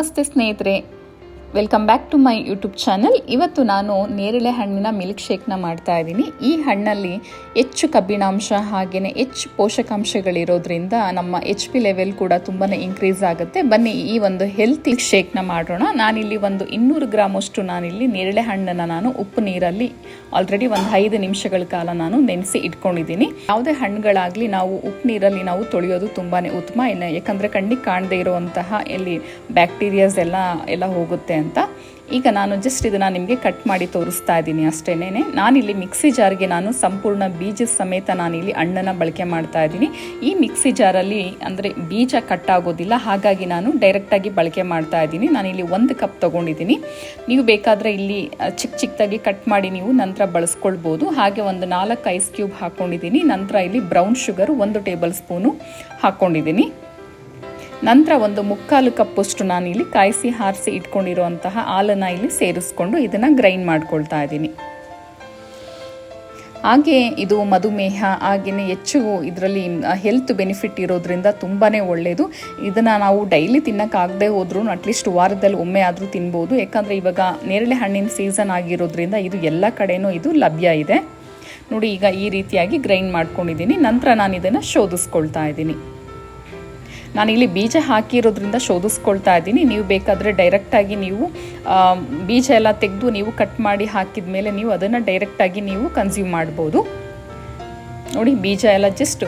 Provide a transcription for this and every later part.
ನಮಸ್ತೆ ಸ್ನೇಹಿತರೆ. Welcome back to my YouTube channel ಇವತ್ತು ನಾನು ನೇರಳೆ ಹಣ್ಣಿನ ಮಿಲ್ಕ್ ಶೇಕ್ನ ಮಾಡ್ತಾ ಇದ್ದೀನಿ. ಈ ಹಣ್ಣಲ್ಲಿ ಹೆಚ್ಚು ಕಬ್ಬಿಣಾಂಶ ಹಾಗೆಯೇ ಹೆಚ್ಚು ಪೋಷಕಾಂಶಗಳಿರೋದ್ರಿಂದ ನಮ್ಮ ಎಚ್ ಪಿ ಲೆವೆಲ್ ಕೂಡ ತುಂಬಾ ಇನ್ಕ್ರೀಸ್ ಆಗುತ್ತೆ. ಬನ್ನಿ, ಈ ಒಂದು ಹೆಲ್ತ್ ಶೇಕ್ನ ಮಾಡೋಣ. ನಾನಿಲ್ಲಿ ಒಂದು ಇನ್ನೂರು ಗ್ರಾಮಷ್ಟು ನಾನಿಲ್ಲಿ ನೇರಳೆ ಹಣ್ಣನ್ನು ನಾನು ಉಪ್ಪು ನೀರಲ್ಲಿ ಆಲ್ರೆಡಿ ಒಂದು ಐದು ನಿಮಿಷಗಳ ಕಾಲ ನಾನು ನೆನೆಸಿ ಇಟ್ಕೊಂಡಿದ್ದೀನಿ. ಯಾವುದೇ ಹಣ್ಣುಗಳಾಗಲಿ ನಾವು ಉಪ್ಪು ನೀರಲ್ಲಿ ನಾವು ತೊಳೆಯೋದು ತುಂಬಾ ಉತ್ತಮ. ಇಲ್ಲ ಯಾಕಂದರೆ ಕಣ್ಣಿಗೆ ಕಾಣದೇ ಇರುವಂತಹ ಇಲ್ಲಿ ಬ್ಯಾಕ್ಟೀರಿಯಾಸ್ ಎಲ್ಲ ಎಲ್ಲ ಹೋಗುತ್ತೆ ಅಂತ. ಈಗ ನಾನು ಜಸ್ಟ್ ಇದನ್ನು ನಿಮಗೆ ಕಟ್ ಮಾಡಿ ತೋರಿಸ್ತಾ ಇದ್ದೀನಿ ಅಷ್ಟೇನೆ ನಾನಿಲ್ಲಿ ಮಿಕ್ಸಿ ಜಾರ್ಗೆ ನಾನು ಸಂಪೂರ್ಣ ಬೀಜ ಸಮೇತ ನಾನಿಲ್ಲಿ ಹಣ್ಣನ್ನು ಬಳಕೆ ಮಾಡ್ತಾ ಇದ್ದೀನಿ. ಈ ಮಿಕ್ಸಿ ಜಾರಲ್ಲಿ ಅಂದರೆ ಬೀಜ ಕಟ್ ಆಗೋದಿಲ್ಲ, ಹಾಗಾಗಿ ನಾನು ಡೈರೆಕ್ಟಾಗಿ ಬಳಕೆ ಮಾಡ್ತಾ ಇದ್ದೀನಿ. ನಾನಿಲ್ಲಿ ಒಂದು ಕಪ್ ತೊಗೊಂಡಿದ್ದೀನಿ. ನೀವು ಬೇಕಾದರೆ ಇಲ್ಲಿ ಚಿಕ್ಕ ಚಿಕ್ಕದಾಗಿ ಕಟ್ ಮಾಡಿ ನೀವು ನಂತರ ಬಳಸ್ಕೊಳ್ಬೋದು. ಹಾಗೆ ಒಂದು ನಾಲ್ಕು ಐಸ್ ಕ್ಯೂಬ್ ಹಾಕ್ಕೊಂಡಿದ್ದೀನಿ ನಂತರ ಇಲ್ಲಿ ಬ್ರೌನ್ ಶುಗರ್ ಒಂದು ಟೇಬಲ್ ಸ್ಪೂನು ಹಾಕ್ಕೊಂಡಿದ್ದೀನಿ ನಂತರ ಒಂದು ಮುಕ್ಕಾಲು ಕಪ್ಪಷ್ಟು ನಾನು ಇಲ್ಲಿ ಕಾಯಿಸಿ, ಹಾರಿಸಿ ಇಟ್ಕೊಂಡಿರುವಂತಹ ಹಾಲನ್ನು ಇಲ್ಲಿ ಸೇರಿಸ್ಕೊಂಡು ಇದನ್ನು ಗ್ರೈಂಡ್ ಮಾಡ್ಕೊಳ್ತಾ ಇದ್ದೀನಿ. ಹಾಗೆ ಇದು ಮಧುಮೇಹ ಹಾಗೆಯೇ ಹೆಚ್ಚು ಇದರಲ್ಲಿ ಹೆಲ್ತ್ ಬೆನಿಫಿಟ್ ಇರೋದ್ರಿಂದ ತುಂಬಾ ಒಳ್ಳೆಯದು ಇದನ್ನು ನಾವು ಡೈಲಿ ತಿನ್ನೋಕ್ಕಾಗದೆ ಹೋದ್ರೂ ಅಟ್ಲೀಸ್ಟ್ ವಾರದಲ್ಲಿ ಒಮ್ಮೆ ಆದರೂ ತಿನ್ಬೋದು. ಯಾಕಂದರೆ ಇವಾಗ ನೇರಳೆ ಹಣ್ಣಿನ ಸೀಸನ್ ಆಗಿರೋದ್ರಿಂದ ಇದು ಎಲ್ಲ ಕಡೆಯೂ ಇದು ಲಭ್ಯ ಇದೆ. ನೋಡಿ, ಈಗ ಈ ರೀತಿಯಾಗಿ ಗ್ರೈಂಡ್ ಮಾಡ್ಕೊಂಡಿದ್ದೀನಿ. ನಂತರ ನಾನು ಇದನ್ನು ಶೋಧಿಸ್ಕೊಳ್ತಾ ಇದ್ದೀನಿ. ನಾನಿಲ್ಲಿ ಬೀಜ ಹಾಕಿರೋದ್ರಿಂದ ಶೋಧಿಸ್ಕೊಳ್ತಾ ಇದ್ದೀನಿ. ನೀವು ಬೇಕಾದರೆ ಡೈರೆಕ್ಟಾಗಿ ನೀವು ಬೀಜ ಎಲ್ಲ ತೆಗೆದು ನೀವು ಕಟ್ ಮಾಡಿ ಹಾಕಿದ ಮೇಲೆ ನೀವು ಅದನ್ನು ಡೈರೆಕ್ಟಾಗಿ ನೀವು ಕನ್ಸ್ಯೂಮ್ ಮಾಡ್ಬೋದು. ನೋಡಿ, ಬೀಜ ಎಲ್ಲ ಜಸ್ಟ್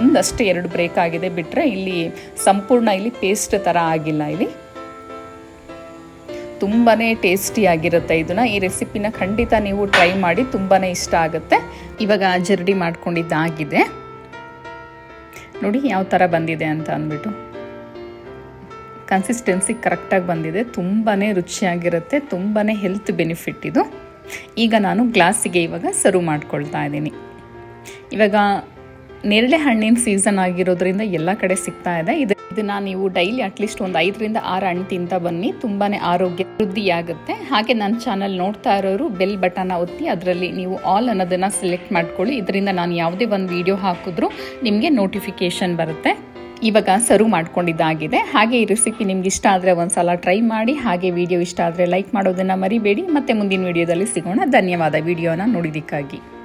ಒಂದಷ್ಟು ಎರಡು ಬ್ರೇಕ್ ಆಗಿದೆ ಬಿಟ್ಟರೆ ಇಲ್ಲಿ ಸಂಪೂರ್ಣ ಇಲ್ಲಿ ಪೇಸ್ಟ್ ಥರ ಆಗಿಲ್ಲ ಇಲ್ಲಿ. ತುಂಬಾ ಟೇಸ್ಟಿಯಾಗಿರುತ್ತೆ ಇದನ್ನು. ಈ ರೆಸಿಪಿನ ಖಂಡಿತ ನೀವು ಟ್ರೈ ಮಾಡಿ ತುಂಬಾ ಇಷ್ಟ ಆಗುತ್ತೆ. ಇವಾಗ ಜರಡಿ ಮಾಡ್ಕೊಂಡಿದ್ದಾಗಿದೆ. ನೋಡಿ ಯಾವ ಥರ ಬಂದಿದೆ ಅಂತ ಅಂದ್ಬಿಟ್ಟು. ಕನ್ಸಿಸ್ಟೆನ್ಸಿ ಕರೆಕ್ಟಾಗಿ ಬಂದಿದೆ. ತುಂಬಾ ರುಚಿಯಾಗಿರುತ್ತೆ ತುಂಬಾ ಹೆಲ್ತ್ ಬೆನಿಫಿಟ್ ಇದು. ಈಗ ನಾನು ಗ್ಲಾಸಿಗೆ ಇವಾಗ ಸರ್ವ್ ಮಾಡ್ಕೊಳ್ತಾ ಇದ್ದೀನಿ. ಇವಾಗ, ನೇರಳೆ ಹಣ್ಣಿನ ಸೀಸನ್ ಆಗಿರೋದ್ರಿಂದ ಎಲ್ಲ ಕಡೆ ಸಿಗ್ತಾ ಇದೆ ಇದು. ಇದನ್ನ ನೀವು ಡೈಲಿ ಅಟ್ಲೀಸ್ಟ್ ಒಂದು ಐದರಿಂದ ಆರು ಹಣ್ಣು ತಿಂತ ಬನ್ನಿ. ತುಂಬಾ ಆರೋಗ್ಯ ವೃದ್ಧಿಯಾಗುತ್ತೆ. ಹಾಗೆ ನನ್ನ ಚಾನಲ್ ನೋಡ್ತಾ ಇರೋರು ಬೆಲ್ ಬಟನ್ ಒತ್ತಿ, ಅದರಲ್ಲಿ ನೀವು ಆಲ್ ಅನ್ನೋದನ್ನು ಸೆಲೆಕ್ಟ್ ಮಾಡ್ಕೊಳ್ಳಿ. ಇದರಿಂದ ನಾನು ಯಾವುದೇ ಒಂದು ವಿಡಿಯೋ ಹಾಕಿದ್ರೂ ನಿಮಗೆ ನೋಟಿಫಿಕೇಷನ್ ಬರುತ್ತೆ. ಇವಾಗ ಸರ್ವ್ ಮಾಡ್ಕೊಂಡಿದ್ದಾಗಿದೆ. ಹಾಗೆ ಈ ರೆಸಿಪಿ ನಿಮ್ಗೆ ಇಷ್ಟ ಆದರೆ ಒಂದ್ಸಲ ಟ್ರೈ ಮಾಡಿ, ಹಾಗೆ ವಿಡಿಯೋ ಇಷ್ಟ ಆದರೆ ಲೈಕ್ ಮಾಡೋದನ್ನು ಮರಿಬೇಡಿ. ಮತ್ತೆ ಮುಂದಿನ ವಿಡಿಯೋದಲ್ಲಿ ಸಿಗೋಣ. ಧನ್ಯವಾದ. ವಿಡಿಯೋನ ನೋಡಿದ್ದಕ್ಕಾಗಿ.